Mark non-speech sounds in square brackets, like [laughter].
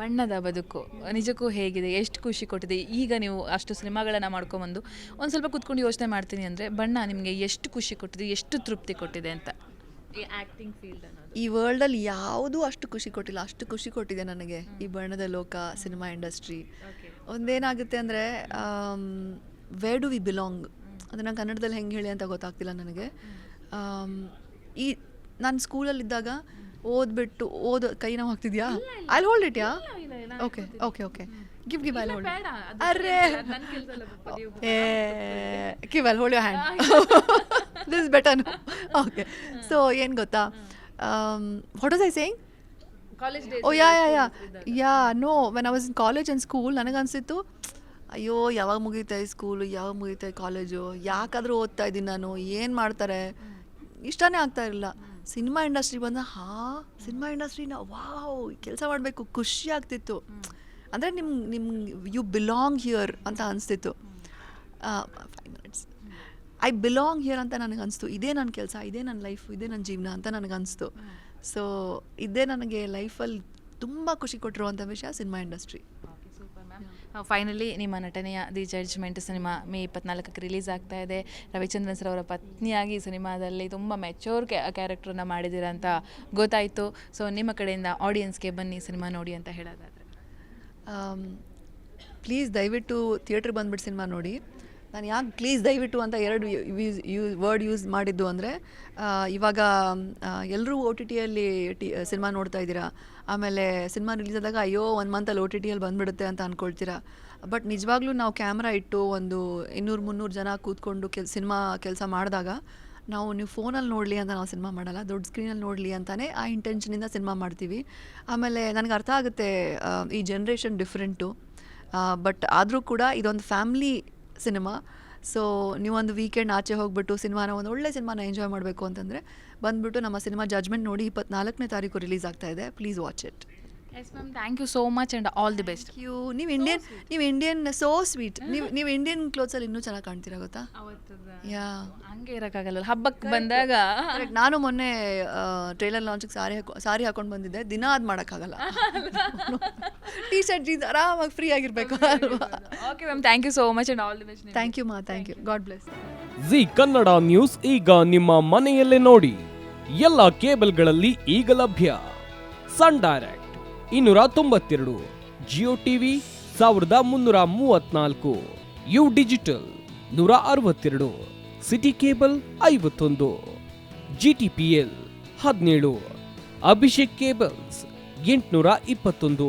ಬಣ್ಣದ ಬದುಕು ನಿಜಕ್ಕೂ ಹೇಗಿದೆ ಎಷ್ಟು ಖುಷಿ ಕೊಟ್ಟಿದೆ. ಈಗ ನೀವು ಅಷ್ಟು ಸಿನಿಮಾಗಳನ್ನು ಮಾಡ್ಕೊಂಬಂದು ಒಂದು ಸ್ವಲ್ಪ ಕೂತ್ಕೊಂಡು ಯೋಚನೆ ಮಾಡ್ತೀನಿ ಅಂದರೆ ಬಣ್ಣ ನಿಮಗೆ ಎಷ್ಟು ಖುಷಿ ಕೊಟ್ಟಿದೆ ಎಷ್ಟು ತೃಪ್ತಿ ಕೊಟ್ಟಿದೆ ಅಂತ. ಈ ಆ್ಯಕ್ಟಿಂಗ್ ಫೀಲ್ಡ್ ಅನ್ನೋದು. ಈ ವರ್ಲ್ಡಲ್ಲಿ ಯಾವುದೂ ಅಷ್ಟು ಖುಷಿ ಕೊಟ್ಟಿಲ್ಲ ಅಷ್ಟು ಖುಷಿ ಕೊಟ್ಟಿದೆ ನನಗೆ ಈ ಬಣ್ಣದ ಲೋಕ ಸಿನಿಮಾ ಇಂಡಸ್ಟ್ರಿ. ಒಂದೇನಾಗುತ್ತೆ ಅಂದರೆ ವೇ ಡು ವಿ ಬಿಲಾಂಗ್ ಅದನ್ನು ಕನ್ನಡದಲ್ಲಿ ಹೆಂಗೆ ಹೇಳಿ ಅಂತ ಗೊತ್ತಾಗ್ತಿಲ್ಲ ನನಗೆ. ಈ ನಾನು ಸ್ಕೂಲಲ್ಲಿದ್ದಾಗ ಓದ್ಬಿಟ್ಟು ಓದ್ ಕೈ ನೋವು ಹಾಕ್ತಿದ್ಯಾ? ಅಲ್ಲಿ hold it yeah okay okay okay give give ಅಲ್ಲಿ ಹೋಲ್ಡ್ ಅರೇ. ಏ ಗಿವ್ ಅಲ್ಲಿ hold your hand this better okay so ಏನು ಗೊತ್ತಾ? What as I saying college oh yeah yeah yeah yeah no when I was in college and school ನನಗನ್ಸಿತ್ತು ಅಯ್ಯೋ ಯಾವಾಗ ಮುಗೀತಾ ಈ ಸ್ಕೂಲು ಯಾವಾಗ ಮುಗೀತಾ ಕಾಲೇಜು ಯಾಕಾದರೂ ಓದ್ತಾ ಇದ್ದೀನಿ ನಾನು. ಏನು ಮಾಡ್ತಾರೆ? ಇಷ್ಟನೇ ಆಗ್ತಾ ಇರಲಿಲ್ಲ. ಸಿನಿಮಾ ಇಂಡಸ್ಟ್ರಿ ಬಂದ ಹಾ, ಸಿನಿಮಾ ಇಂಡಸ್ಟ್ರಿನ ವಾವ್, ಕೆಲಸ ಮಾಡಬೇಕು, ಖುಷಿ ಆಗ್ತಿತ್ತು. ಅಂದರೆ ನಿಮ್ಮ ನಿಮ್ಮ ಯು ಬಿಲಾಂಗ್ ಹಿಯರ್ ಅಂತ ಅನಿಸ್ತಿತ್ತು. ಐ ಬಿಲಾಂಗ್ ಹಿಯರ್ ಅಂತ ನನಗೆ ಅನಿಸ್ತು. ಇದೇ ನನ್ನ ಕೆಲಸ, ಇದೇ ನನ್ನ ಲೈಫ್ ಇದೇ ನನ್ನ ಜೀವನ ಅಂತ ನನಗೆ ಅನಿಸ್ತು. ಸೊ ಇದೇ ನನಗೆ ಲೈಫಲ್ಲಿ ತುಂಬ ಖುಷಿ ಕೊಟ್ಟಿರುವಂಥ ವಿಷಯ ಸಿನಿಮಾ ಇಂಡಸ್ಟ್ರಿ. ಫೈನಲಿ ನಿಮ್ಮ ನಟನೆಯ ದಿ ಜಡ್ಜ್ಮೆಂಟ್ ಸಿನಿಮಾ ಮೇ ಇಪ್ಪತ್ನಾಲ್ಕಕ್ಕೆ ರಿಲೀಸ್ ಆಗ್ತಾ ಇದೆ. ರವಿಚಂದ್ರನ್ ಸರ್ ಅವರ ಪತ್ನಿಯಾಗಿ ಈ ಸಿನಿಮಾದಲ್ಲಿ ತುಂಬ ಮೆಚೋರ್ ಕ್ಯಾರೆಕ್ಟ್ರನ್ನ ಮಾಡಿದ್ದೀರಾ ಅಂತ ಗೊತ್ತಾಯಿತು. ಸೊ ನಿಮ್ಮ ಕಡೆಯಿಂದ ಆಡಿಯನ್ಸ್ಗೆ ಬನ್ನಿ ಸಿನಿಮಾ ನೋಡಿ ಅಂತ ಹೇಳೋದಾದರೆ. ಪ್ಲೀಸ್ ದಯವಿಟ್ಟು ಥಿಯೇಟ್ರ್ ಬಂದುಬಿಟ್ಟು ಸಿನಿಮಾ ನೋಡಿ. ನಾನು ಯಾಕೆ ಪ್ಲೀಸ್ ದಯವಿಟ್ಟು ಅಂತ ಎರಡು ಯೂ ವರ್ಡ್ ಯೂಸ್ ಮಾಡಿದ್ದು ಅಂದರೆ ಇವಾಗ ಎಲ್ಲರೂ ಒ ಟಿ ಟಿಯಲ್ಲಿ ಟಿ ಸಿನಿಮಾ ನೋಡ್ತಾ ಇದ್ದೀರಾ? ಆಮೇಲೆ ಸಿನಿಮಾ ರಿಲೀಸ್ ಆದಾಗ, ಅಯ್ಯೋ ಒನ್ ಮಂತಲ್ಲಿ ಒ ಟಿ ಟಿಯಲ್ಲಿ ಬಂದುಬಿಡುತ್ತೆ ಅಂತ ಅಂದ್ಕೊಳ್ತೀರಾ ಬಟ್ ನಿಜವಾಗ್ಲೂ ನಾವು ಕ್ಯಾಮ್ರಾ ಇಟ್ಟು ಒಂದು ಇನ್ನೂರು ಮುನ್ನೂರು ಜನ ಕೂತ್ಕೊಂಡು ಕೆಲ್, ಸಿನಿಮಾ ಕೆಲಸ ಮಾಡಿದಾಗ, ನಾವು ನೀವು ಫೋನಲ್ಲಿ ನೋಡಲಿ ಅಂತ ನಾವು ಸಿನಿಮಾ ಮಾಡಲ್ಲ, ದೊಡ್ಡ ಸ್ಕ್ರೀನಲ್ಲಿ ನೋಡಲಿ ಅಂತಲೇ ಆ ಇಂಟೆನ್ಷನಿಂದ ಸಿನಿಮಾ ಮಾಡ್ತೀವಿ. ಆಮೇಲೆ ನನಗೆ ಅರ್ಥ ಆಗುತ್ತೆ ಈ ಜನ್ರೇಷನ್ ಡಿಫ್ರೆಂಟು ಬಟ್ ಆದರೂ ಕೂಡ ಇದೊಂದು ಫ್ಯಾಮ್ಲಿ ಸಿನಿಮಾ ಸೊ ನೀವೊಂದು ವೀಕೆಂಡ್ ಆಚೆ ಹೋಗ್ಬಿಟ್ಟು ಸಿನಿಮಾನ ಒಂದು ಒಳ್ಳೆ ಸಿನಿಮಾನ ಎಂಜಾಯ್ ಮಾಡಬೇಕು ಅಂತಂದರೆ ಬಂದುಬಿಟ್ಟು ನಮ್ಮ ಸಿನಿಮಾ ಜಜ್ಮೆಂಟ್ ನೋಡಿ ಇಪ್ಪತ್ನಾಲ್ಕನೇ ತಾರೀಕು ರಿಲೀಸ್ ಆಗ್ತಾ ಇದೆ. Please watch it yes ma'am thank you so much and all the best you ನೀವು ಇಂಡಿಯನ್ ನೀವು ಇಂಡಿಯನ್ ಸೋ ಸ್ವೀಟ್ ನೀವು ನೀವು ಇಂಡಿಯನ್ ಕ್ಲೋತ್ಸಲ್ಲಿ ಇನ್ನೂ ಚೆನ್ನಾಗಿ ಕಾಣ್ತೀರಾ ಗೊತ್ತಾ? ಯಾ ಹಂಗೆ ಇರೋಕ್ಕಾಗಲ್ಲ. ಹಬ್ಬಕ್ಕೆ ಬಂದಾಗ ನಾನು ಮೊನ್ನೆ ಟ್ರೈಲರ್ ಲಾಂಚಿಗೆ ಸಾರಿ ಹಾಕೊ ಸಾರಿ ಹಾಕೊಂಡು ಬಂದಿದ್ದೆ. ದಿನ ಅದು ಮಾಡೋಕ್ಕಾಗಲ್ಲ. [laughs] ಟೀ ಶರ್ಟ್ ಜೀನ್ಸ್ ಆರಾಮಾಗಿ ಫ್ರೀ ಆಗಿರಬೇಕು ಅಲ್ವಾ? Okay ma'am thank you so much and all the best thank you ma thank you god bless G Kannada news ಈಗ ನಿಮ್ಮ ಮನೆಯಲ್ಲೇ ನೋಡಿ. ಎಲ್ಲ ಕೇಬಲ್ಗಳಲ್ಲಿ ಈಗ ಲಭ್ಯ. ಸನ್ ಡೈರೆಕ್ಟ್ ಇನ್ನೂರ ತೊಂಬತ್ತೆರಡು ಜಿಯೋ ಟಿವಿ ಸಾವಿರದ ಮುನ್ನೂರ ಮೂವತ್ನಾಲ್ಕು ಯು ಡಿಜಿಟಲ್ ನೂರ ಅರವತ್ತೆರಡು ಸಿಟಿ ಕೇಬಲ್ ಐವತ್ತೊಂದು ಜಿ ಟಿ ಪಿ ಎಲ್ ಹದಿನೇಳು ಅಭಿಷೇಕ್ ಕೇಬಲ್ಸ್ ಎಂಟುನೂರ ಇಪ್ಪತ್ತೊಂದು.